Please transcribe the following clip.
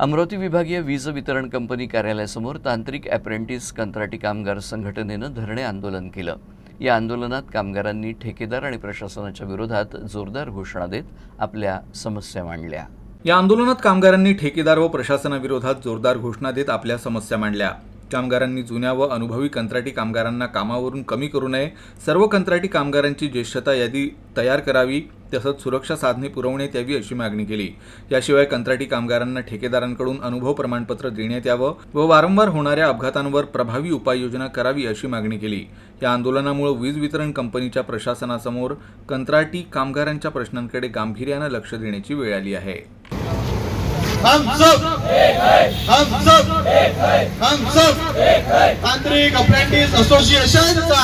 अमरावती विभागीय वीज वितरण कंपनी कार्यालयासमोर तांत्रिक अप्रेंटिस कंत्राटी कामगार संघटनेनं धरणे आंदोलन केलं. या आंदोलनात कामगारांनी ठेकेदार आणि प्रशासनाच्या विरोधात जोरदार घोषणा देत आपल्या समस्या मांडल्या. या आंदोलनात कामगारांनी ठेकेदार व प्रशासनाविरोधात जोरदार घोषणा देत आपल्या समस्या मांडल्या. कामगारांनी जुन्या व अनुभवी कंत्राटी कामगारांना कामावरून कमी करू नये. सर्व कंत्राटी कामगारांची ज्येष्ठता यादी तयार करावी. तसंच सुरक्षा साधने पुरवण्यात यावी अशी मागणी केली. याशिवाय कंत्राटी कामगारांना ठेकेदारांकडून अनुभव प्रमाणपत्र देण्यात यावं व वारंवार होणाऱ्या अपघातांवर प्रभावी उपाययोजना करावी अशी मागणी केली. या आंदोलनामुळे वीज वितरण कंपनीच्या प्रशासनासमोर कंत्राटी कामगारांच्या प्रश्नांकडे गांभीर्यानं लक्ष देण्याची वेळ आली आहे. हम सब हम सब हम सब तांत्रिक अप्रेंटिस असोसिएशनचा!